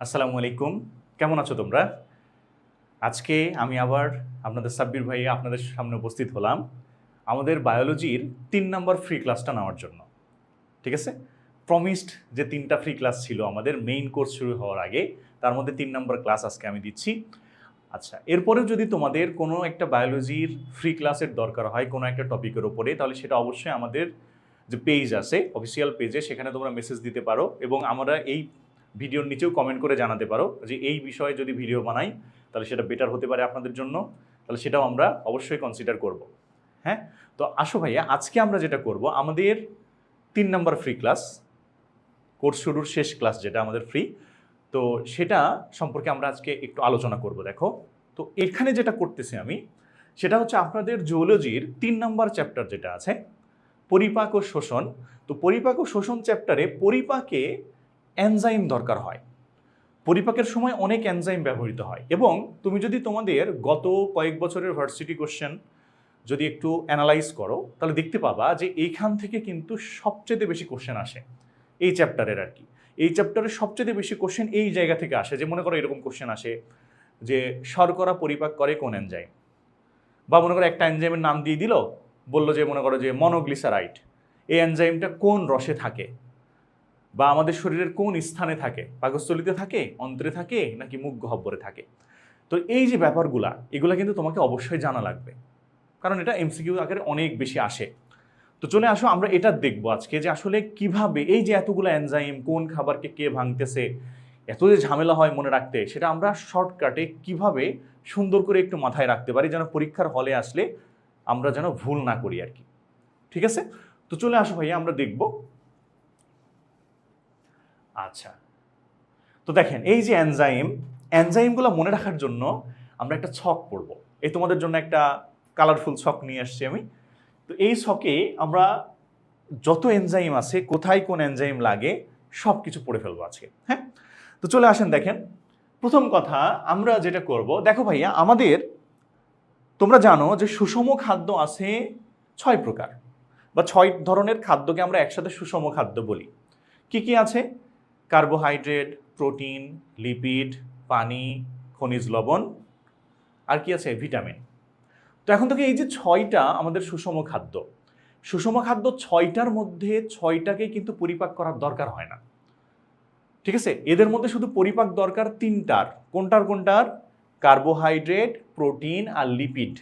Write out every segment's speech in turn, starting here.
আসসালামু আলাইকুম। কেমন আছো তোমরা? আজকে আমি আবার আপনাদের সাব্বির ভাই আপনাদের সামনে উপস্থিত হলাম আমাদের বায়োলজির তিন নম্বর ফ্রি ক্লাসটা নেওয়ার জন্য। ঠিক আছে? প্রমিসড যে তিনটা ফ্রি ক্লাস ছিল আমাদের মেইন কোর্স শুরু হওয়ার আগে, তার মধ্যে তিন নম্বর ক্লাস আজকে আমি দিচ্ছি। আচ্ছা এরপরেও যদি তোমাদের কোনো একটা বায়োলজির ফ্রি ক্লাসের দরকার হয় কোনো একটা টপিকের ওপরে তাহলে সেটা অবশ্যই আমাদের যে পেজ আছে অফিসিয়াল পেজে সেখানে তোমরা মেসেজ দিতে পারো এবং আমরা এই ভিডিওর নিচেও কমেন্ট করে জানাতে পারো যে এই বিষয়ে যদি ভিডিও বানাই, তাহলে সেটা বেটার হতে পারে আপনাদের জন্য, তাহলে সেটাও আমরা অবশ্যই কনসিডার করব। হ্যাঁ? তো আসো ভাইয়া, আজকে আমরা যেটা করব, আমাদের তিন নাম্বার ফ্রি ক্লাস কোর্স শুরুর শেষ ক্লাস যেটা আমাদের ফ্রি তো সেটা সম্পর্কে আমরা আজকে একটু আলোচনা করব, দেখো। তো এখানে যেটা করতেছি আমি, সেটা হচ্ছে আপনাদের জুওলজির তিন নাম্বার চ্যাপ্টার যেটা আছে, পরিপাক ও শোষণ। তো পরিপাক ও শোষণ চ্যাপ্টারে পরিপাকে এনজাইম দরকার হয়। পরিপাকের সময় অনেক এনজাইম ব্যবহৃত হয় এবং তুমি যদি তোমাদের গত কয়েক বছরের ভার্সিটি কোশ্চেন যদি একটু অ্যানালাইজ করো, তাহলে দেখতে পাবা যে এইখান থেকে কিন্তু সবচেয়ে বেশি কোশ্চেন আসে এই চ্যাপ্টারের আর কি। এই চ্যাপ্টারের সবচেয়ে বেশি কোশ্চেন এই জায়গা থেকে আসে যে মনে করো এরকম কোশ্চেন আসে যে শর্করা পরিপাক করে কোন এনজাইম? বা মনে করো একটা এনজাইমের নাম দিয়ে দিল, বলল যে মনে করো যে মনোগ্লিসারাইট এই এনজাইমটা কোন রসে থাকে? বা আমাদের শরীরের কোন স্থানে থাকে? পাকস্থলিতে থাকে? অন্ত্রে থাকে? নাকি মুখ গহ্বরে থাকে? তো এই যে ব্যাপারগুলা, এগুলা কিন্তু তোমাকে অবশ্যই জানা লাগবে। কারণ এটা এমসিকিউ আকারে অনেক বেশি আসে। তো চলে আসো, আমরা এটা দেখব আজকে যে আসলে কীভাবে এই যে এতগুলো এনজাইম কোন খাবারকে কে ভাঙতেছে, এত যে ঝামেলা হয় মনে রাখতে, সেটা আমরা শর্টকাটে কীভাবে সুন্দর করে একটু মাথায় রাখতে পারি, যেন পরীক্ষার হলে আসলে আমরা যেন ভুল না করি আর কি। ঠিক আছে? তো চলে আসো ভাইয়া, আমরা দেখব আচ্ছা। তো দেখেন, এই যে এনজাইম এনজাইমগুলো মনে রাখার জন্য আমরা একটা ছক পড়ব এই তোমাদের জন্য একটা কালারফুল ছক নিয়ে আসছি আমি। তো এই ছকে আমরা যত এনজাইম আছে, কোথায় কোন এনজাইম লাগে সব কিছু পড়ে ফেলব আজকে হ্যাঁ? তো চলে আসেন, দেখেন। প্রথম কথা, আমরা যেটা করব, দেখো ভাইয়া, আমাদের, তোমরা জানো যে সুষম খাদ্য আছে ছয় প্রকার। বা ছয় ধরনের খাদ্যকে আমরা একসাথে সুষম খাদ্য বলি। কি কি আছে? কার্বোহাইড্রেট, প্রোটিন, লিপিড, পানি, খনিজ লবণ, আর কি আছে? ভিটামিন। তো এখন থেকে এই যে ছয়টা আমাদের সুষম খাদ্য সুষম খাদ্য ছয়টার মধ্যে ছয়টাকে কিন্তু পরিপাক করার দরকার হয় না। ঠিক আছে? এদের মধ্যে শুধু পরিপাক দরকার তিনটার। কোনটার কোনটার? কার্বোহাইড্রেট, প্রোটিন আর লিপিড।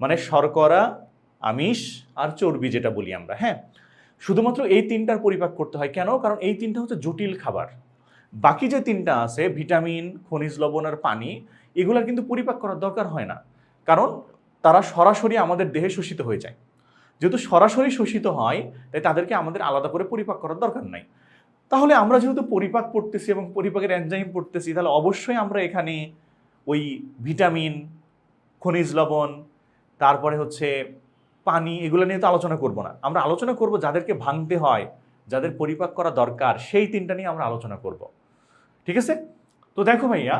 মানে শর্করা, আমিষ আর চর্বি যেটা বলি আমরা হ্যাঁ? শুধুমাত্র এই তিনটার পরিপাক করতে হয়। কেন? কারণ এই তিনটা হচ্ছে জটিল খাবার। বাকি যে তিনটা আছে, ভিটামিন, খনিজ লবণ আর পানি, এগুলার কিন্তু পরিপাক করার দরকার হয় না। কারণ তারা সরাসরি আমাদের দেহে শোষিত হয়ে যায়। যেহেতু সরাসরি শোষিত হয়, তাই তাদেরকে আমাদের আলাদা করে পরিপাক করার দরকার নাই। তাহলে আমরা যেহেতু পরিপাক পড়তেছি এবং পরিপাকের এনজাইম পড়তেছি, তাহলে অবশ্যই আমরা এখানে ওই ভিটামিন, খনিজ লবণ, তারপরে হচ্ছে পানি এগুলো নিয়ে তো আলোচনা করব না। আমরা আলোচনা করব যাদেরকে ভাঙতে হয়, যাদের পরিপাক করা দরকার, সেই তিনটা নিয়ে আমরা আলোচনা করব। ঠিক আছে? তো দেখো ভাইয়া,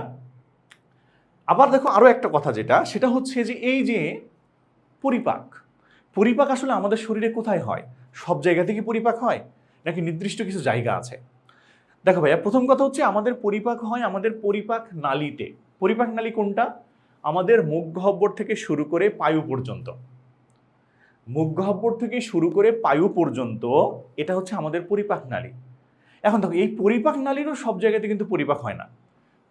আবার দেখো আরও একটা কথা যেটা, সেটা হচ্ছে যে এই যে পরিপাক পরিপাক আসলে আমাদের শরীরে কোথায় হয়? সব জায়গা থেকে পরিপাক হয় নাকি নির্দিষ্ট কিছু জায়গা আছে? দেখো ভাইয়া, প্রথম কথা হচ্ছে আমাদের পরিপাক হয় আমাদের পরিপাক নালীতে। পরিপাক নালী কোনটা? আমাদের মুখ গহ্বর থেকে শুরু করে পায়ু পর্যন্ত। মুখ গহ্বর থেকে শুরু করে পায়ু পর্যন্ত এটা হচ্ছে আমাদের পরিপাক নালী। এখন দেখো, এই পরিপাক নালীরও সব জায়গাতে কিন্তু পরিপাক হয় না।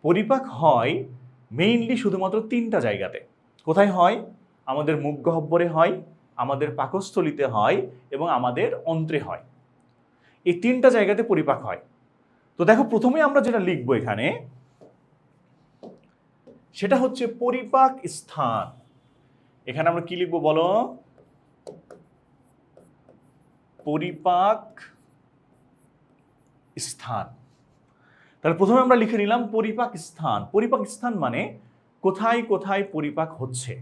পরিপাক হয় মেইনলি শুধুমাত্র তিনটা জায়গাতে। কোথায় হয়? আমাদের মুখ গহ্বরে হয়, আমাদের পাকস্থলিতে হয় এবং আমাদের অন্ত্রে হয়। এই তিনটা জায়গাতে পরিপাক হয়। তো দেখো, প্রথমে আমরা যেটা লিখব এখানে, সেটা হচ্ছে পরিপাক স্থান। এখানে আমরা কি লিখব বলো? পরিপাক স্থান। তাহলে প্রথমে আমরা লিখে নিলাম পরিপাক স্থান। পরিপাক স্থান মানে কোথায় কোথায় পরিপাক হচ্ছে।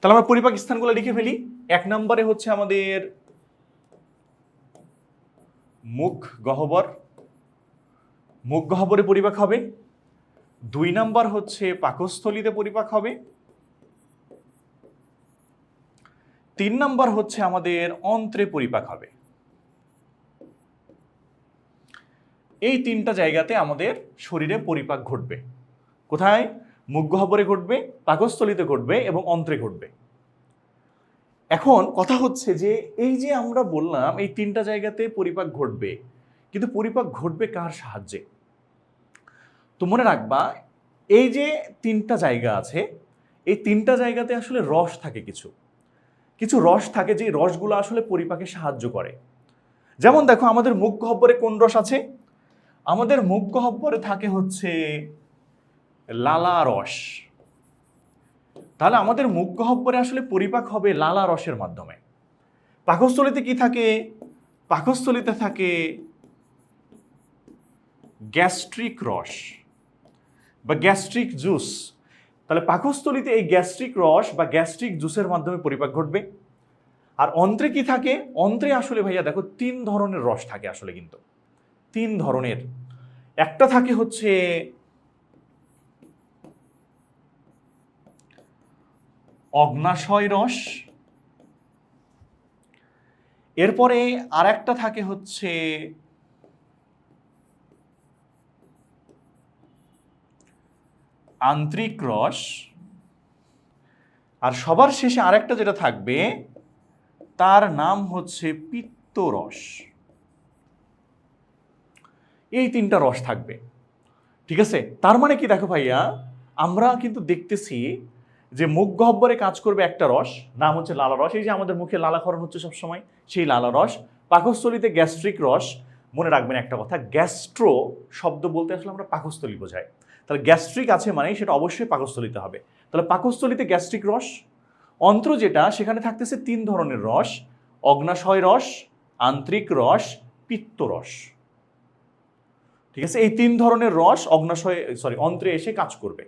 তাহলে আমরা পরিপাক স্থানগুলো লিখে ফেলি। এক নম্বরে হচ্ছে আমাদের মুখ গহ্বর। মুখ গহ্বরে পরিপাক হবে। দুই নাম্বার হচ্ছে পাকস্থলীতে পরিপাক হবে। তিন নাম্বার হচ্ছে আমাদের অন্ত্রে পরিপাক হবে। এই তিনটা জায়গাতে আমাদের শরীরে পরিপাক ঘটবে। কোথায়? মুখ ঘটবে, পাকস্থলিতে ঘটবে এবং অন্ত্রে ঘটবে। এখন কথা হচ্ছে যে এই যে আমরা বললাম এই তিনটা জায়গাতে পরিপাক ঘটবে, কিন্তু পরিপাক ঘটবে কার সাহায্যে? তো মনে রাখবা, এই যে তিনটা জায়গা আছে, এই তিনটা জায়গাতে আসলে রস থাকে কিছু। কিছু রস থাকে যে রসগুলো আসলে পরিপাকে সাহায্য করে। যেমন দেখো, আমাদের মুখ গহ্বরে কোন রস আছে? আমাদের মুখ গহ্বরে থাকে হচ্ছে লালা রস। তাহলে আমাদের মুখ গহ্বরে আসলে পরিপাক হবে লালা রসের মাধ্যমে। পাকস্থলিতে কি থাকে? পাকস্থলিতে থাকে গ্যাস্ট্রিক রস বা গ্যাস্ট্রিক জুস। তাহলে পাকস্থলিতে এই গ্যাস্ট্রিক রস বা গ্যাস্ট্রিক জুসের মাধ্যমে পরিপাক ঘটবে। আর অন্ত্রে কি থাকে? অন্ত্রে আসলে ভাইয়া দেখো তিন ধরনের রস থাকে আসলে কিন্তু। তিন ধরনের। একটা থাকে হচ্ছে অগ্নাশয় রস। এরপরে আর একটা থাকে হচ্ছে আন্তরিক রস। আর সবার শেষে আরেকটা যেটা থাকবে, তার নাম হচ্ছে পিত্তরস এই তিনটা রস থাকবে। ঠিক আছে? তার মানে কি দেখো ভাইয়া, আমরা কিন্তু দেখতেছি যে মুখ গহ্বরে কাজ করবে একটা রস, নাম হচ্ছে লালা রস। এই যে আমাদের মুখে লালাকরণ হচ্ছে সবসময়, সেই লালা রস। পাকস্থলিতে গ্যাস্ট্রিক রস মনে রাখবেন একটা কথা, গ্যাস্ট্রো শব্দ বলতে আসলে আমরা পাকস্থলী বোঝাই। তাহলে গ্যাস্ট্রিক আছে মানে সেটা অবশ্যই পাকস্থলিতে হবে। তাহলে পাকস্থলিতে গ্যাস্ট্রিক রস, অন্ত্র যেটা, সেখানে থাকতেছে তিন ধরনের রস, অগ্নাশয় রস, আন্তরিক রস পিত্তরস ঠিক আছে? এই তিন ধরনের রস অগ্নাশয় সরি অন্ত্রে এসে কাজ করবে।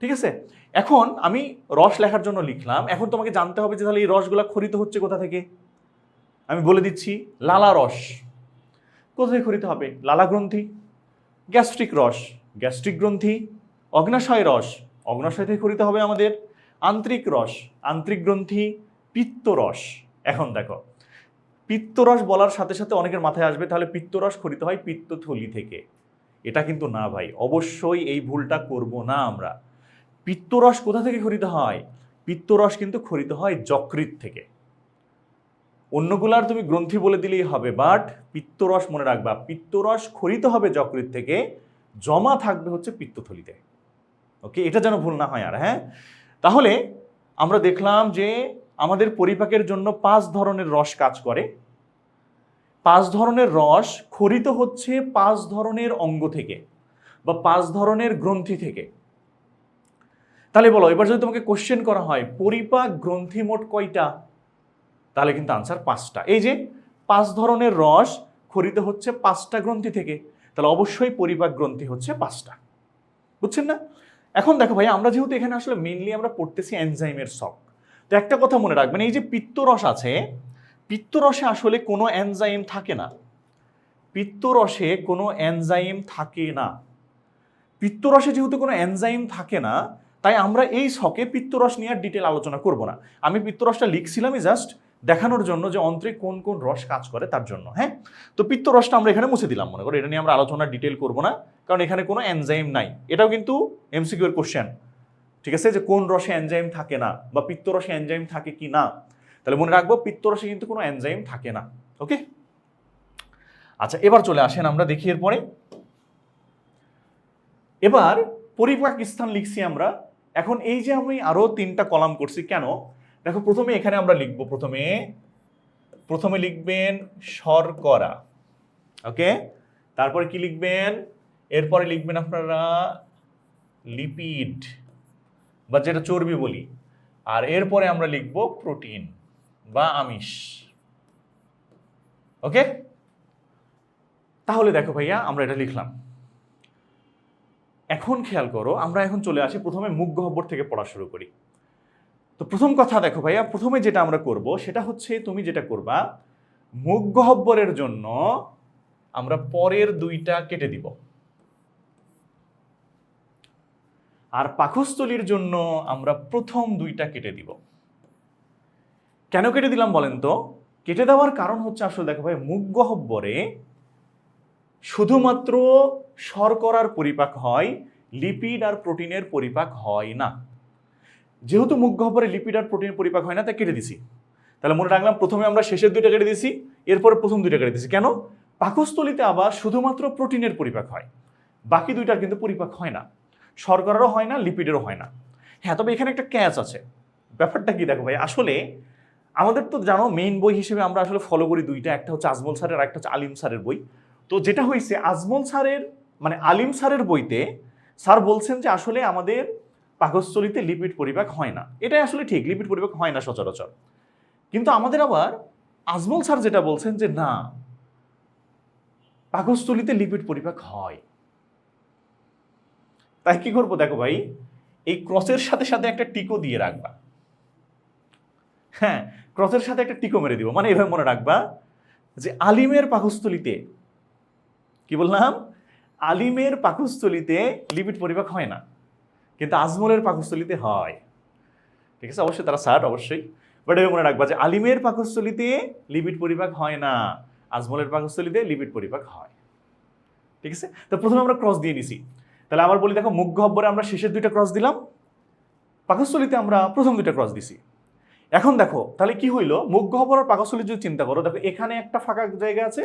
ঠিক আছে? এখন আমি রস লেখার জন্য লিখলাম। এখন তোমাকে জানতে হবে যে তাহলে এই রসগুলা খরিত হচ্ছে কোথা থেকে? আমি বলে দিচ্ছি, লালা রস। কোথা থেকে খরিত হবে? লালা গ্রন্থি? গ্যাস্ট্রিক রস। গ্যাস্ট্রিক গ্রন্থি? অগ্নাশয় রস। অগ্নাশয় থেকে খরিত হবে আমাদের আন্তরিক রস। আন্তরিক গ্রন্থি পিত্তরস এখন দেখো পিত্তরস বলার সাথে সাথে অনেকের মাথায় আসবে, তাহলে পিত্তরস খরিত হয় পিত্তথলি থেকে। এটা কিন্তু না ভাই, অবশ্যই এই ভুলটা করব না আমরা। পিত্তরস কোথা থেকে খরিত হয়? পিত্তরস কিন্তু খরিত হয় যকৃত থেকে। অন্যগুলার তুমি গ্রন্থি বলে দিলেই হবে বাট পিত্তরস মনে রাখবা, পিত্তরস খরিত হবে যকৃত থেকে, জমা থাকবে হচ্ছে পিত্তথলিতে। ওকে এটা যেন ভুল না হয় আর হ্যাঁ? তাহলে আমরা দেখলাম যে আমাদের পরিপাকের জন্য পাঁচ ধরনের রস কাজ করে। পাঁচ ধরনের রস খরিত হচ্ছে পাঁচ ধরনের অঙ্গ থেকে বা পাঁচ ধরনের গ্রন্থি থেকে। তাহলে বলো, এবার যদি তোমাকে কোশ্চেন করা হয়, পরিপাক গ্রন্থি মোট কয়টা? তাহলে কিন্তু আনসার পাঁচটা। এই যে পাঁচ ধরনের রস খরিত হচ্ছে পাঁচটা গ্রন্থি থেকে, তাহলে অবশ্যই পরিপাক গ্রন্থি হচ্ছে পাঁচটা। বুঝছেন না? এখন দেখো ভাই, আমরা যেহেতু এখানে আসলে মেনলি আমরা পড়তেছি এনজাইমের সক তো একটা কথা মনে রাখবেন, এই যে পিত্তরস আছে, পিত্তরসে আসলে কোনো এনজাইম থাকে না। পিত্তরসে কোনো এনজাইম থাকে না। পিত্তরসে যেহেতু কোনো এনজাইম থাকে না, তাই আমরা এই শকে পিত্তরস নিয়ে আর ডিটেল আলোচনা করব না। আমি পিত্তরসটা লিখছিলামই জাস্ট দেখানোর জন্য যে অন্ত্রে কোন কোন রস কাজ করে তার জন্য হ্যাঁ? তো পিত্তরসটা আমরা এখানে মুছে দিলাম, মনে করো। এটা নিয়ে আমরা আলোচনা ডিটেল করব না, কারণ এখানে কোনো এনজাইম নাই। এটাও কিন্তু এমসিকিউর কোশ্চেন ঠিক আছে? যে কোন রসে এনজাইম থাকে না বা পিত্তরসে এনজাইম থাকে কি না? তাহলে মনে রাখব পিত্তরসে কিন্তু কোনো এনজাইম থাকে না, ওকে? আচ্ছা এবার চলে আসেন আমরা দেখি এরপরে। এবার পরিপাক স্থান লিখছি আমরা। এখন এই যে আমি আরও তিনটা কলাম করছি, কেন? দেখো প্রথমে এখানে আমরা লিখব, প্রথমে প্রথমে লিখবেন শর্করা ওকে? তারপরে কি লিখবেন? এরপরে লিখবেন আপনারা লিপিড, বা যেটা চর্বি বলি। আর এরপরে আমরা লিখব প্রোটিন, বা আমিষ, ওকে? তাহলে দেখো ভাইয়া, আমরা এটা লিখলাম। এখন খেয়াল করো, আমরা এখন চলে আসি, প্রথমে মুখ গহ্বর থেকে পড়া শুরু করি। তো প্রথম কথা দেখো ভাইয়া, প্রথমে যেটা আমরা করব, সেটা হচ্ছে তুমি যেটা করবা মুখ গহ্বরের জন্য আমরা পরের দুইটা কেটে দিব। আর পাকস্থলীর জন্য আমরা প্রথম দুইটা কেটে দিব। কেন কেটে দিলাম বলেন তো? কেটে দেওয়ার কারণ হচ্ছে আসলে দেখো ভাই মুখ গহ্বরে শুধুমাত্র শর্করার পরিপাক হয় লিপিড আর প্রোটিনের পরিপাক হয় না। যেহেতু মুখ গহ্বরে লিপিড আর প্রোটিনের পরিপাক হয় না, তাই কেটে দিছি। তাহলে মনে রাখলাম, প্রথমে আমরা শেষের দুইটা কেটে দিছি, এরপরে প্রথম দুইটা কেটে দিছি। কেন? পাকস্থলিতে আবার শুধুমাত্র প্রোটিনের পরিপাক হয়। বাকি দুইটার কিন্তু পরিপাক হয় না। শর্করারও হয় না লিপিডেরও হয় না। হ্যাঁ তবে এখানে একটা ক্যাচ আছে। ব্যাপারটা কি দেখো ভাই, আসলে আমাদের তো জানো মেইন বই হিসেবে আমরা আসলে ফলো করি দুইটা, একটা হচ্ছে আজমল স্যারের আর একটা হচ্ছে আলিম স্যারের বই। তো যেটা হয়েছে, আজমল স্যারের মানে আলিম স্যারের বইতে স্যার বলছেন যে আসলে আমাদের পাকস্থলিতে লিপিড পরিপাক হয় না। এটাই আসলে ঠিক লিপিড পরিপাক হয় না সচরাচর। কিন্তু আমাদের আবার আজমল স্যার যেটা বলছেন যে, না, পাকস্থলিতে লিপিড পরিপাক হয়। তাই কি করব দেখো ভাই, এই ক্রসের সাথে সাথে একটা টিকো দিয়ে রাখবা। হ্যাঁ ক্রসের সাথে একটা টিকো মেরে দিব। মানে এভাবে মনে রাখবা যে, আলিমের পাকস্থলিতে, কি বললাম? আলিমের পাকস্থলিতে লিপিড পরিপাক হয় না। কিন্তু আজমলের পাকস্থলিতে হয়। ঠিক আছে? অবশ্যই তারা স্যার, অবশ্যই। বাট এভাবে মনে রাখবা যে আলিমের পাকস্থলিতে লিপিড পরিপাক হয় না। আজমলের পাকস্থলিতে লিপিড পরিপাক হয়। ঠিক আছে? তো প্রথমে আমরা ক্রস দিয়ে নিছি। তাহলে আবার বলি, দেখো মুখ গহ্বরে আমরা শেষের দুইটা ক্রস দিলাম। পাকস্থলিতে আমরা প্রথম দুইটা ক্রস দিছি। এখন দেখো, তাহলে কি হইল? মুখ গহ্বর আর পাকস্থলী যদি চিন্তা করো, দেখো, এখানে একটা ফাঁকা জায়গা আছে,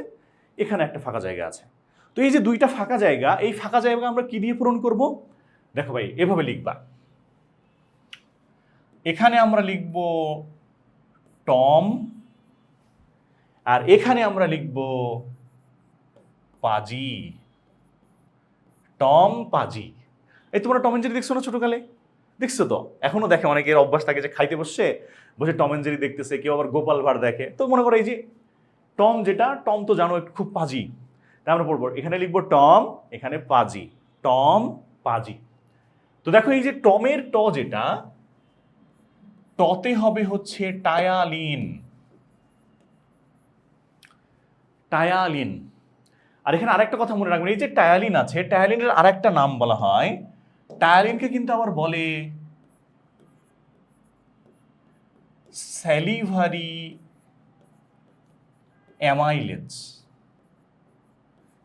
এখানে একটা ফাঁকা জায়গা আছে। তো এই যে দুইটা ফাঁকা জায়গা, এই ফাঁকা জায়গা আমরা কি দিয়ে পূরণ করব? দেখো ভাই, এভাবে লিখবা। এখানে আমরা লিখব টম, আর এখানে আমরা লিখব পাজি। টম, পাজি। এই তোমরা টম এন্ড জেরি দেখছ না ছোটকালে? দেখছ তো? এখনও দেখে অনেকের অভ্যাস থাকে যে খাইতে বসছে, বসে টম এন্ড জেরি দেখতেছে, কেউ আবার গোপাল ভাঁড় দেখে। তো মনে করো এই যে টম যেটা, টম তো জানো একটু খুব পাজি। তাই আমরা পড়ব, এখানে লিখব টম, এখানে পাজি। টম, পাজি। তো দেখো এই যে টমের ট যেটা, টতে হবে হচ্ছে টায়ালিন। টায়ালিন। আর এখানে আরেকটা কথা মনে রাখবেন, এই যে টায়ালিন আছে, টায়ালিনের আরেকটা নাম বলা হয়, টায়ালিনকে কিন্তু আবার বলে স্যালিভারি অ্যামাইলেজ।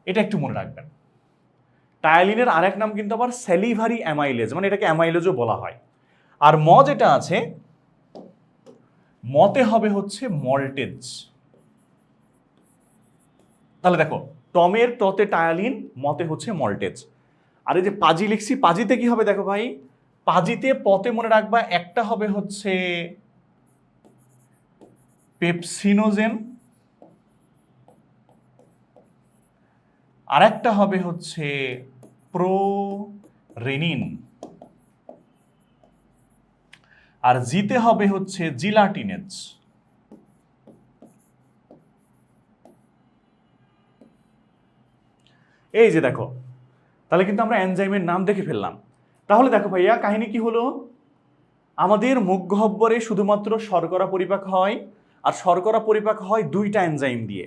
এটা একটু মনে রাখবেন। টায়ালিনের আরেক নাম কিন্তু আবার স্যালিভারি অ্যামাইলেজ মানে এটাকে অ্যামাইলেজও বলা হয়। আর ম যেটা আছে, মতে হবে হচ্ছে মল্টেজ তাহলে দেখো, টমের টতে টায়ালিন মতে হচ্ছে মল্টেজ আর এই যে পাজি লিখছি, পাজিতে কি হবে দেখো ভাই? পাজিতে পতে মনে রাখবা, একটা হবে হচ্ছে পেপসিনোজেন আর একটা হবে হচ্ছে প্রো রেনিন আর জিতে হবে হচ্ছে জিলাটিনেজ। এই যে দেখো, তাহলে কিন্তু আমরা এনজাইমের নাম দেখে ফেললাম। তাহলে দেখো ভাইয়া, কাহিনী কি হলো? আমাদের মুখগহ্বরে শুধুমাত্র শর্করা পরিপাক হয়, আর শর্করা পরিপাক হয় দুইটা এনজাইম দিয়ে।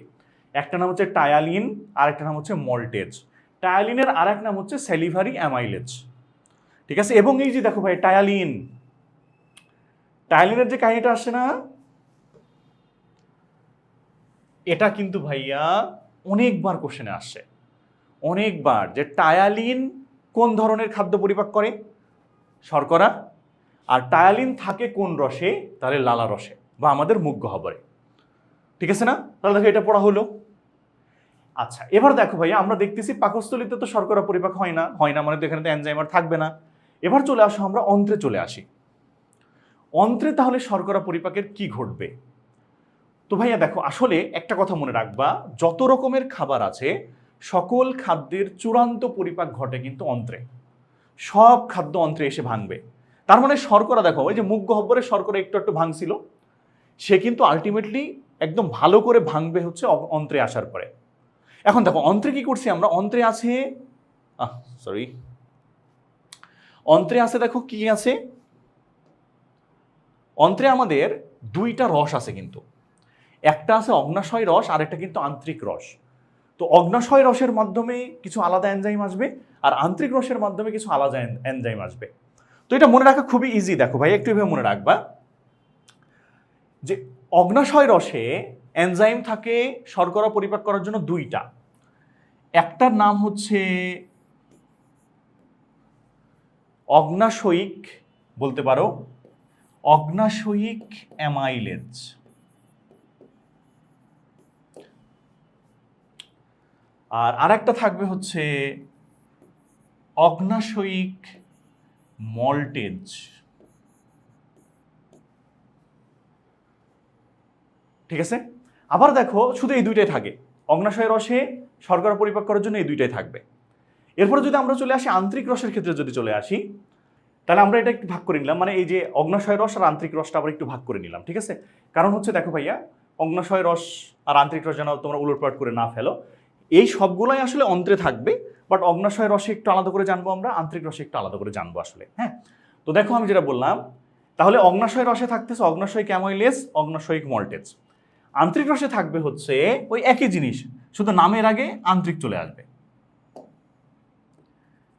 একটা নাম হচ্ছে টায়ালিন আর একটা নাম হচ্ছে মল্টেজ। টায়ালিনের আর এক নাম হচ্ছে সেলিভারি অ্যামাইলেজ। ঠিক আছে? এবং এই যে দেখো ভাই, টায়ালিন। টায়ালিনের যে কাহিনীটা আসছে না, এটা কিন্তু ভাইয়া অনেকবার কোশ্চেনে আসছে অনেকবার যে টায়ালিন কোন ধরনের খাদ্য পরিপাক করে? শর্করা। আর টায়ালিন থাকে কোন রসে? তাহলে লালা রসে বা আমাদের মুখ গহ্বরে ঠিক আছে না? তাহলে দেখো এটা পড়া হলো। আচ্ছা এবার দেখো ভাইয়া, আমরা দেখতেছি পাকস্থলিতে তো শর্করা পরিপাক হয় না হয় না মানে তো এখানে তো এনজাইমার থাকবে না। এবার চলে আসো আমরা অন্ত্রে চলে আসি। অন্ত্রে তাহলে শর্করা পরিপাকের কি ঘটবে? তো ভাইয়া দেখো, আসলে একটা কথা মনে রাখবা, যত রকমের খাবার আছে, সকল খাদ্যের চূড়ান্ত পরিপাক ঘটে কিন্তু অন্ত্রে। সব খাদ্য অন্ত্রে এসে ভাঙবে। তার মানে শর্করা দেখো, ওই যে মুখ গহ্বরে শর্করা একটু একটু ভাঙছিল, সে কিন্তু আলটিমেটলি একদম ভালো করে ভাঙবে হচ্ছে অন্ত্রে আসার পরে। এখন দেখো, অন্ত্রে কি করছি আমরা? অন্ত্রে আছে, আহ সরি অন্ত্রে আছে দেখো, কি আছে? অন্ত্রে আমাদের দুইটা রস আছে কিন্তু। একটা আছে অগ্নাশয় রস, আর একটা কিন্তু আন্তরিক রস। তো অগ্নাশয় রসের মাধ্যমে কিছু আলাদা এনজাইম আসবে, আর আন্তরিক রসের মাধ্যমে কিছু আলাদা এনজাইম আসবে। তো এটা মনে রাখা খুবই ইজি দেখো ভাই, একটু এভাবে মনে রাখবা। যে অগ্নাশয় রসে এনজাইম থাকে শর্করা পরিপাক করার জন্য দুইটা। একটার নাম হচ্ছে অগ্নাশয়িক, বলতে পারো অগ্নাশয়িক অ্যামাইলেজ। আর আরেকটা থাকবে হচ্ছে অগ্নাশয়িক মল্টেজ। ঠিক আছে? আবার দেখো শুধু এই দুইটাই থাকে। অগ্নাশয় রসে শর্করা পরিপাক করার জন্য এই দুইটাই থাকবে। এরপরে যদি আমরা চলে আসি আন্তরিক রসের ক্ষেত্রে যদি চলে আসি, তাহলে আমরা এটা একটু ভাগ করে নিলাম। মানে এই যে অগ্নাশয় রস আর আন্তরিক রসটা আবার একটু ভাগ করে নিলাম, ঠিক আছে? কারণ হচ্ছে দেখো ভাইয়া, অগ্নাশয় রস আর আন্তরিক রস যেন তোমরা উলটপাট করে না ফেলো। এই সবগুলোই আসলে অন্ত্রে থাকবে বাট অগ্নাশয় রসে একটু আলাদা করে জানব আমরা, আন্তরিক রসে একটু আলাদা করে জানব আসলে হ্যাঁ? তো দেখো আমি যেটা বললাম, তাহলে অগ্নাশয় রসে থাকতেছে অগ্নাশয় ক্যামোইলেস অগ্নাশয়িক মল্টেজ। আন্তরিক রসে থাকবে হচ্ছে ওই একই জিনিস, শুধু নামের আগে আন্তরিক চলে আসবে।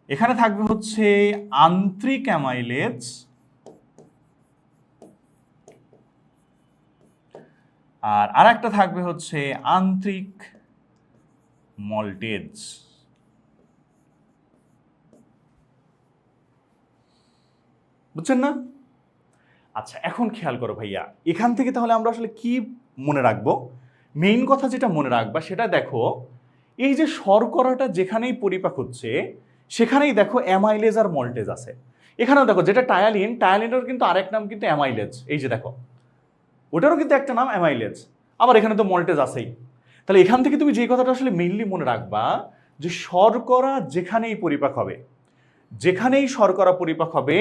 এখানে থাকবে হচ্ছে আন্তরিক অ্যামাইলেজ আর আর একটা থাকবে হচ্ছে আন্তরিক মল্টেজ। বুঝছেন না? আচ্ছা এখন খেয়াল করো ভাইয়া, এখান থেকে তাহলে আমরা আসলে কি মনে রাখব। মেইন কথা যেটা মনে রাখবা সেটা দেখো, এই যে শর্করাটা যেখানেই পরিপাক হচ্ছে, সেখানেই দেখো অ্যামাইলেজ আর মল্টেজ আছে। এখানেও দেখো যেটা টায়ালিন টায়ালিনের কিন্তু আরেক নাম কিন্তু অ্যামাইলেজ এই যে দেখো, ওটারও কিন্তু একটা নাম অ্যামাইলেজ আবার এখানে তো মল্টেজ আছেই। তাহলে এখান থেকে তুমি যে কথাটা আসলে মেইনলি মনে রাখবা, যে শর্করা যেখানেই পরিপাক হবে, যেখানেই শর্করা পরিপাক হবে,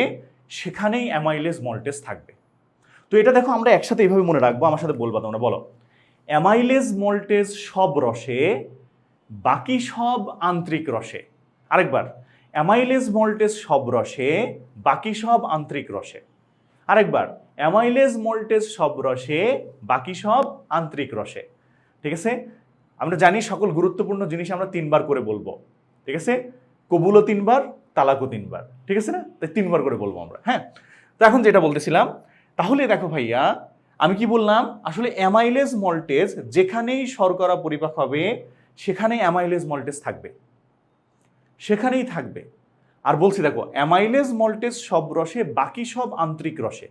সেখানেই অ্যামাইলেজ মল্টেজ থাকবে। তো এটা দেখো আমরা একসাথে এইভাবে মনে রাখব, আমার সাথে বলবা তোমরা, বলো। অ্যামাইলেজ মল্টেজ সব রসে, বাকি সব আন্তরিক রসে। আরেকবার, অ্যামাইলেজ মল্টেজ সব রসে, বাকি সব আন্তরিক রসে। আরেকবার, অ্যামাইলেজ মল্টেজ সব রসে, বাকি সব আন্তরিক রসে। ঠিক আছে? আমরা জানি সকল গুরুত্বপূর্ণ জিনিস আমরা তিনবার করে বলব। ঠিক আছে? কবুলও তিনবার, তালাকও তিনবার। ঠিক আছে না? তাই তিনবার করে বলব আমরা হ্যাঁ? তো এখন যেটা বলতেছিলাম তাহলে দেখো ভাইয়া, আমি কি বললাম? আসলে অ্যামাইলেজ মল্টেজ যেখানেই শর্করা পরিপাক হবে, সেখানেই অ্যামাইলেজ মল্টেজ থাকবে। সেখানেই থাকবে। আর বলছি দেখো অ্যামাইলেজ মল্টেজ সব রসে, বাকি সব আন্তরিক রসে।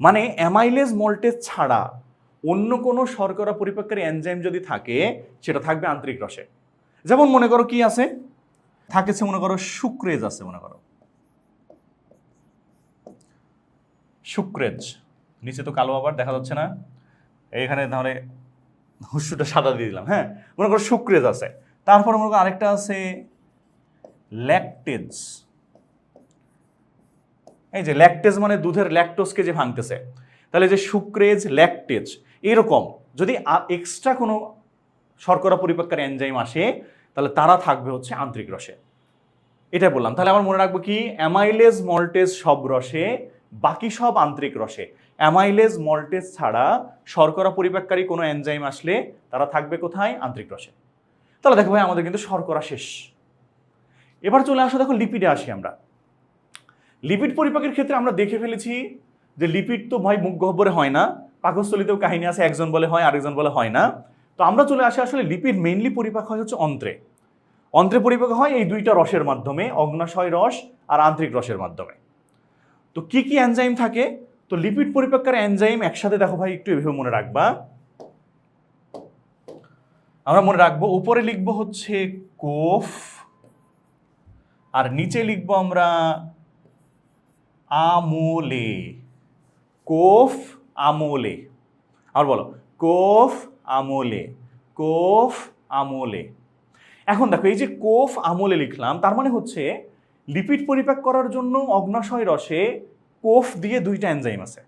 মানে অ্যামাইলেজ মল্টেজ ছাড়া অন্য কোনো শর্করা পরিপাককারী এনজাইম যদি থাকে, সেটা থাকবে আন্তরিক রসে। যেমন মনে করো কি আছে? থাকেছে মনে করো শুক্রেজ আছে মনে করো। শুক্রেজ। নিচে তো কালো আবার, দেখা যাচ্ছে না। এখানে তাহলে হুসুটা সাদা দিয়ে দিলাম হ্যাঁ? মনে করো শুক্রেজ আছে। তারপর মনে করো আরেকটা আছে ল্যাকটেজ। এই যে ল্যাকটেজ মানে দুধের ল্যাকটোজকে যে ভাঙতেছে। তাহলে যে শুক্রেজ, ল্যাকটেজ, এরকম। যদি এক্সট্রা কোনো শর্করা পরিপাককারী এনজাইম আসে, তাহলে তারা থাকবে হচ্ছে আন্তরিক রসে। এটাই বললাম। তাহলে আমার মনে রাখব কি? অ্যামাইলেজ মল্টেজ সব রসে বাকি সব আন্তরিক রসে। অ্যামাইলেজ, মল্টেজ ছাড়া শর্করা পরিপাককারী কোনো এনজাইম আসলে তারা থাকবে কোথায়? আন্তরিক রসে। তাহলে দেখো ভাই, আমাদের কিন্তু শর্করা শেষ। এবার চলে আসো দেখো লিপিডে আসি আমরা। লিপিড পরিপাকের ক্ষেত্রে আমরা দেখে ফেলেছি যে লিপিড তো ভাই মুখ গহ্বরে হয় না, পাকস্থলিতেও কাহিনী আছে, একজন বলে হয়, আরেকজন বলে হয় না। তো আমরা চলে আসি আসলে লিপিড মেইনলি পরিপাক হয় হচ্ছে অন্ত্রে। অন্ত্রে পরিপাক হয় এই দুইটা রসের মাধ্যমে, অগ্নাশয় রস আর আন্তরিক রসের মাধ্যমে। তো কি কি এনজাইম থাকে? তো লিপিড পরিপাককারী এনজাইম একসাথে দেখো ভাই, একটু এভাবে মনে রাখবা। আমরা মনে রাখব, উপরে লিখব হচ্ছে কোফ, আর নিচে লিখব আমরা আমোলে। কোফ, আমোলে। আর বলো, কোফ, আমোলে। কোফ, আমোলে। এখন দেখো, এই যে কোফ, আমলে লিখলাম, তার মানে হচ্ছে লিপিড পরিপাক করার জন্য অগ্নাশয় রসে কোফ দিয়ে দুইটা এনজাইম আছে।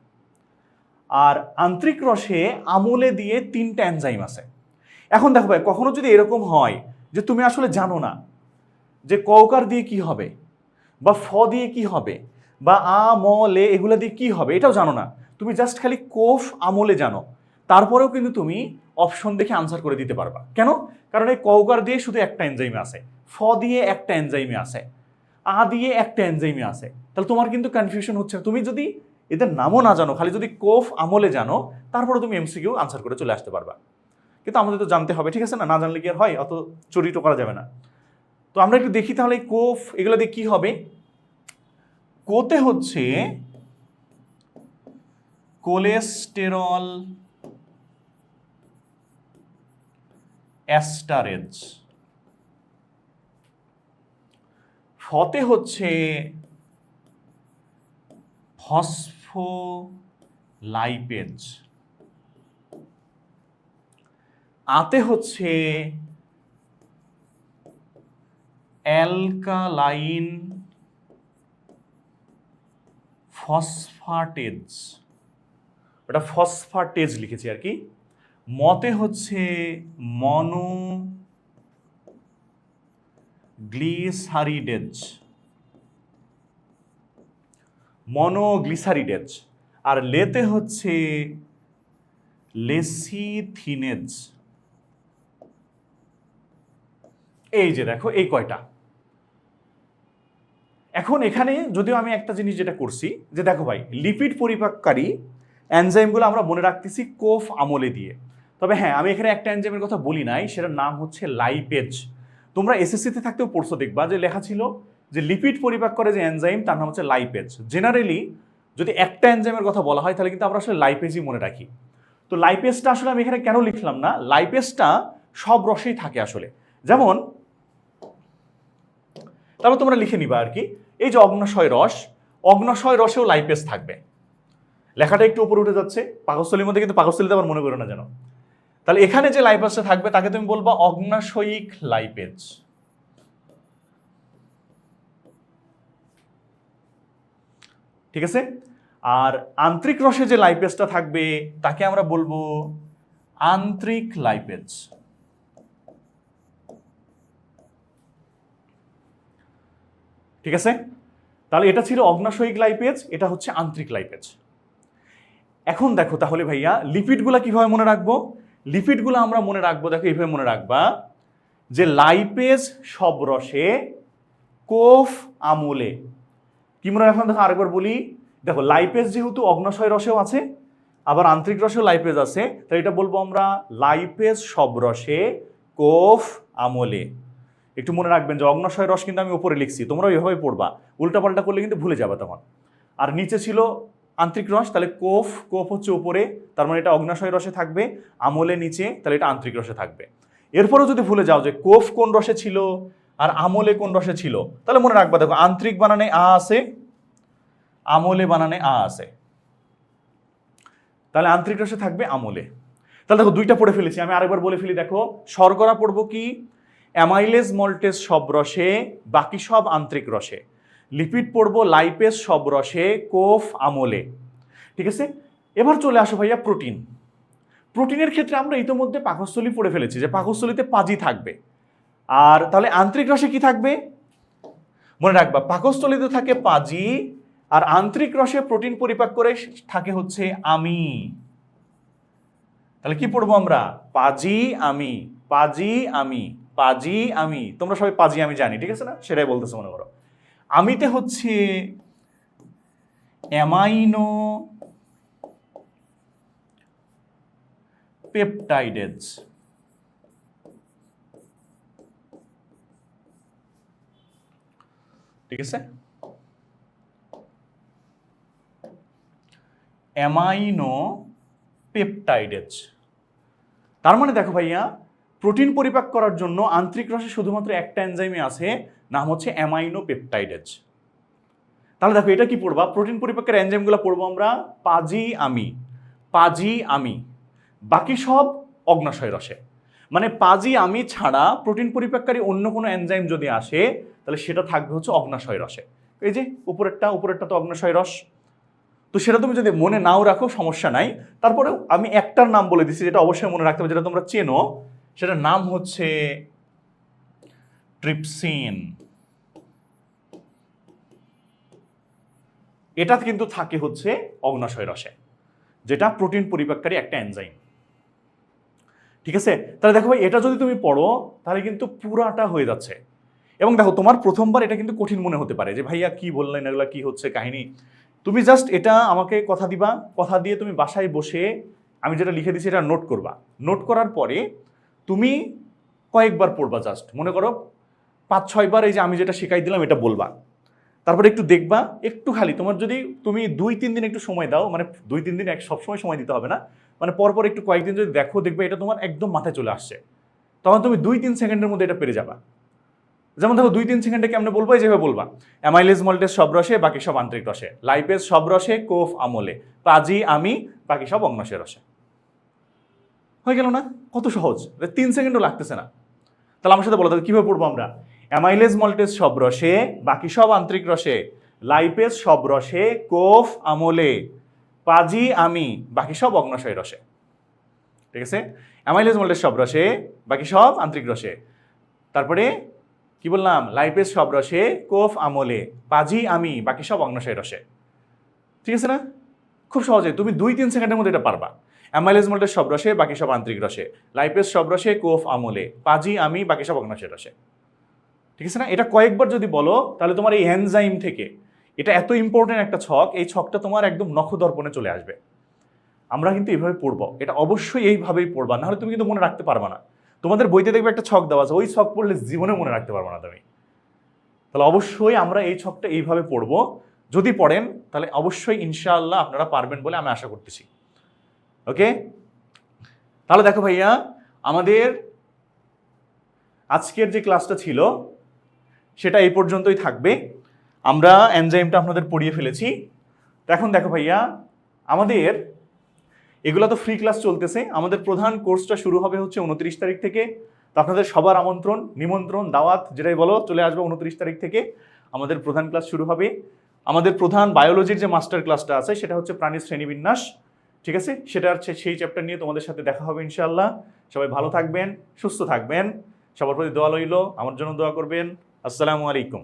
আর আন্তরিক রসে আমলে দিয়ে তিনটা এনজাইম আছে। এখন দেখো ভাই, কখনো যদি এরকম হয় যে তুমি আসলে জানো না যে কৌকার দিয়ে কি হবে বা ফ দিয়ে কি হবে বা আ, ম, লে এগুলো দিয়ে কি হবে, এটাও জানো না। তুমি জাস্ট খালি কোফ আমলে জানো। তারপরেও কিন্তু তুমি অপশন দেখে আনসার করে দিতে পারবা। কেন? কারণ এই কৌকার দিয়ে শুধু একটা এনজাইমে আছে, ফ দিয়ে একটা এনজাইমে আছে। আ দিয়ে একটা এনজাইমে আছে। তাহলে তোমার কিন্তু কনফিউশন হচ্ছে। তুমি যদি এদের নামও না জানো, খালি যদি কোফ আমলে জানো, তারপরে তুমি এমসিকিউ আনসার করে চলে আসতে পারবা। কিন্তু আমাদের তো জানতে হবে, ঠিক আছে না? না জানলে কি আর হয়? অত চরিত্র করা যাবে না। তো আমরা একটু দেখি তাহলে কোফ, এগুলো দিয়ে কি হবে? কোতে হচ্ছে কোলেস্টেরল অ্যাস্টারেজ ফতে হচ্ছে ফসফোলাইপেজ। আতে হচ্ছে অ্যালকালাইন ফসফাটেজ। ওটা ফসফাটেজ লিখেছি আর কি। মতে হচ্ছে মনো গ্লিসারিডেজ। মনোগ্লিসারিডেজ। আর লেতে হচ্ছে লেসিথিনেজ। এই যে দেখো, এই কয়টা। এখন এখানে যদিও আমি একটা জিনিস যেটা করছি, যে দেখো ভাই, লিপিড পরিপাককারী অ্যানজাইমগুলো আমরা মনে রাখতেছি কোফ আমলে দিয়ে। তবে হ্যাঁ আমি এখানে একটা অ্যানজাইমের কথা বলি নাই, সেটার নাম হচ্ছে লাইপেজ। তোমরা এসএসসিতে থাকতেও পড়ছো, দেখবা যে লেখা ছিল যে লিপিড পরিপাক করে যে এনজাইম তার নাম হচ্ছে লাইপেজ জেনারেলি যদি একটা এনজাইমের কথা বলা হয়, তাহলে কিন্তু আমরা আসলে লাইপেজই মনে রাখি। তো লাইপেজটা আসলে আমি এখানে কেন লিখলাম না? লাইপেজটা সব রসেই থাকে আসলে। যেমন, তারপর তোমরা লিখে নিবা আর কি, এই যে অগ্নাশয় রস, অগ্নাশয় রসেও লাইপেজ থাকবে। লেখাটা একটু উপরে উঠে যাচ্ছে, পাকস্থলীর মধ্যে কিন্তু পাকস্থলীতে আবার মনে করো না যেন। তাহলে এখানে যে লাইপেজটা থাকবে, তাকে তুমি বলবা অগ্নাশয়িক লাইপেজ ঠিক আছে? আর আন্তরিক রসে যে লাইপেজটা থাকবে, তাকে আমরা বলব আন্তরিক লাইপেজ ঠিক আছে? তাহলে এটা ছিল অগ্নাশয়িক লাইপেজ এটা হচ্ছে আন্তরিক লাইপেজ এখন দেখো তাহলে ভাইয়া লিপিডগুলা কীভাবে মনে রাখব? লিপিডগুলো আমরা মনে রাখব, দেখো এইভাবে মনে রাখবা, যে লাইপেজ সব রসে কোফ আমলে। কি মনে রাখলাম? দেখো আরেকবার বলি, দেখো লাইপেজ যেহেতু অগ্নাশয় রসেও আছে, আবার আন্তরিক রসেও লাইপেজ আছে, তাই এটা বলব আমরা লাইপেজ সব রসে কোফ আমলে। একটু মনে রাখবেন যে অগ্নাশয় রস কিন্তু আমি উপরে লিখছি তোমরা এভাবে পড়বা, উল্টাপাল্টা করলে কিন্তু ভুলে যাবে তখন। আর নিচে ছিল আন্তরিক রস, তাহলে কোফ কোফ হচ্ছে উপরে, তার মানে এটা অগ্নাশয় রসে থাকবে আমলে নিচে, তাহলে এটা আন্তরিক রসে থাকবে। এরপরেও যদি ভুলে যাও যে কোফ কোন রসে ছিল আর আমলে কোন রসে ছিল, তাহলে মনে রাখবা দেখো, আন্তরিক বানানে আ আছে, আমলে বানানে আ আছে। তাহলে আন্তরিক রসে থাকবে আমলে। তাহলে দেখো, দুইটা পড়ে ফেলেছি, আমি আরেকবার বলে ফেলি, দেখো, শর্করা পড়ব কি? অ্যামাইলেজ মল্টেজ সব রসে, বাকি সব আন্তরিক রসে। লিপিড পড়ব লাইপেজ সব রসে, কোফ, আমলে। ঠিক আছে? এবার চলে আসো ভাইয়া প্রোটিন প্রোটিনের ক্ষেত্রে আমরা ইতোমধ্যে পাকস্থলী পড়ে ফেলেছি যে পাকস্থলীতে পাজি থাকবে। আর তাহলে আন্তরিক রসে কি থাকবে? মনে রাখবা, পাকস্থলীতে থাকে পাজি আর আন্তরিক রসে প্রোটিন পরিপাক করে থাকে হচ্ছে আমি। তাহলে কি পড়ব আমরা? পাজি, আমি। পাজি আমি। পাজি, আমি। তোমরা সবাই পাজি, আমি জানি, ঠিক আছে না? সেটাই বলতেছো মনে করো। আমিতে হচ্ছে, অ্যামাইনো পেপটাইডেজ ঠিক আছে? অ্যামাইনো পেপটাইডেজ তার মানে দেখো ভাইয়া, প্রোটিন পরিপাক করার জন্য আন্তরিক রসে শুধুমাত্র একটা এনজাইমে আছে নাম হচ্ছে অ্যামাইনো পেপটাইডেজ। তাহলে দেখো, এটা কি পড়বা? প্রোটিন পরিপাকের এনজাইমগুলো পড়ব আমরা পাজি আমি পাজি আমি, বাকি সব অগ্নাশয় রসে। মানে পাজি আমি ছাড়া প্রোটিন পরিপাককারী অন্য কোনো এনজাইম যদি আসে, তাহলে সেটা থাকবে হচ্ছে অগ্নাশয় রসে। এই যে, উপরেরটা উপরেরটা তো অগ্নাশয় রস। তো সেটা তুমি যদি মনে নাও রাখো, সমস্যা নাই। তারপরেও আমি একটার নাম বলে দিচ্ছি যেটা অবশ্যই মনে রাখতে হবে, যেটা তোমরা চেনো, সেটার নাম হচ্ছে ট্রিপসিন এটা কিন্তু থাকে হচ্ছে অগ্নাশয় রসে, যেটা প্রোটিন পরিপাককারী একটা এনজাইম ঠিক আছে? তাহলে দেখো ভাই, এটা যদি তুমি পড়ো, তাহলে কিন্তু পুরাটা হয়ে যাচ্ছে। এবং দেখো, তোমার প্রথমবার এটা কিন্তু কঠিন মনে হতে পারে যে, ভাইয়া, কি বললেন? এগুলা কি হচ্ছে? কাহিনী? তুমি জাস্ট এটা আমাকে কথা দিবা। কথা দিয়ে তুমি বাসায় বসে আমি যেটা লিখে দিছি, এটা নোট করবা। নোট করার পরে তুমি কয়েকবার পড়বা জাস্ট মনে করো পাঁচ ছয়বার এই যে আমি যেটা শিখাই দিলাম, এটা বলবা। তারপরে একটু দেখবা, একটু খালি। তোমার যদি তুমি দুই, তিন দিন একটু সময় দাও মানে দুই, তিন দিন এক সবসময় সময় দিতে হবে না। মানে পরপর একটু কয়েকদিন যদি দেখো, দেখবে এটা তোমার একদম মাথায় চলে আসছে। তখন তুমি দুই, তিন সেকেন্ডের মধ্যে এটা পেরে যাবা। যেমন দেখো দুই, তিন সেকেন্ডে কেমনে বলব? যেভাবে বলবা। অ্যামাইলেজ মল্টেজ সব রসে, বাকি সব আন্তরিক রসে। লাইপেজ সব রসে, কোফ, আমলে। পাজি, আমি, বাকি সব অগ্নসের রসে। হয়ে গেল না? কত সহজ। তিন সেকেন্ডও লাগতেছে না। তাহলে আমার সাথে বলো, তাহলে কীভাবে পড়ব আমরা? অ্যামাইলেজ মল্টেজ সব রসে, বাকি সব আন্তরিক রসে। লাইপেজ সব রসে, কোফ আমলে, পাজি আমি, বাকি সব অগ্নশয় রসে। ঠিক আছে? অ্যামাইলেজ মল্টেজ সব রসে, বাকি সব আন্তরিক রসে। তারপরে কি বললাম? লাইপেজ সব রসে, কোফ আমলে, পাজি আমি, বাকি সব অগ্নশয় রসে। ঠিক আছে না? খুব সহজে, তুমি দুই তিন সেকেন্ডের মধ্যে এটা পারবা। অ্যামাইলেজ মল্টেজ সব রসে, বাকি সব আন্তরিক রসে। লাইপেজ সব রসে, কোফ আমলে, পাজি আমি, বাকি সব অগ্নশয় রসে। ঠিক আছে না? এটা কয়েকবার যদি বলো, তাহলে তোমার এই এনজাইম থেকে এটা এত ইম্পর্টেন্ট একটা ছক, এই ছকটা তোমার একদম নখদর্পণে চলে আসবে। আমরা কিন্তু এইভাবে পড়ব। এটা অবশ্যই এইভাবেই পড়বা, নাহলে তুমি কিন্তু মনে রাখতে পারবা না। তোমাদের বইতে দেখবে একটা ছক দেওয়া আছে, ওই ছক পড়লে জীবনে মনে রাখতে পারব না তুমি। তাহলে অবশ্যই আমরা এই ছকটা এইভাবে পড়ব। যদি পড়েন, তাহলে অবশ্যই ইনশাআল্লাহ আপনারা পারবেন বলে আমি আশা করতেছি। ওকে? তাহলে দেখো ভাইয়া, আমাদের আজকের যে ক্লাসটা ছিল সেটা এই পর্যন্তই থাকবে। আমরা এনজাইমটা আপনাদের পড়িয়ে ফেলেছি। এখন দেখো ভাইয়া, আমাদের এগুলো তো ফ্রি ক্লাস চলতেছে। আমাদের প্রধান কোর্সটা শুরু হবে হচ্ছে উনত্রিশ তারিখ থেকে। তো আপনাদের সবার আমন্ত্রণ, নিমন্ত্রণ, দাওয়াত, যেটাই বলো, চলে আসবে উনত্রিশ তারিখ থেকে। আমাদের প্রধান ক্লাস শুরু হবে। আমাদের প্রধান বায়োলজির যে মাস্টার ক্লাসটা আছে, সেটা হচ্ছে প্রাণীর শ্রেণীবিন্যাস। ঠিক আছে? সেটা হচ্ছে সেই চ্যাপ্টার নিয়ে তোমাদের সাথে দেখা হবে ইনশাআল্লাহ। সবাই ভালো থাকবেন, সুস্থ থাকবেন। সবার প্রতি দোয়া লইল আমার জন্য দোয়া করবেন। আসসালামু আলাইকুম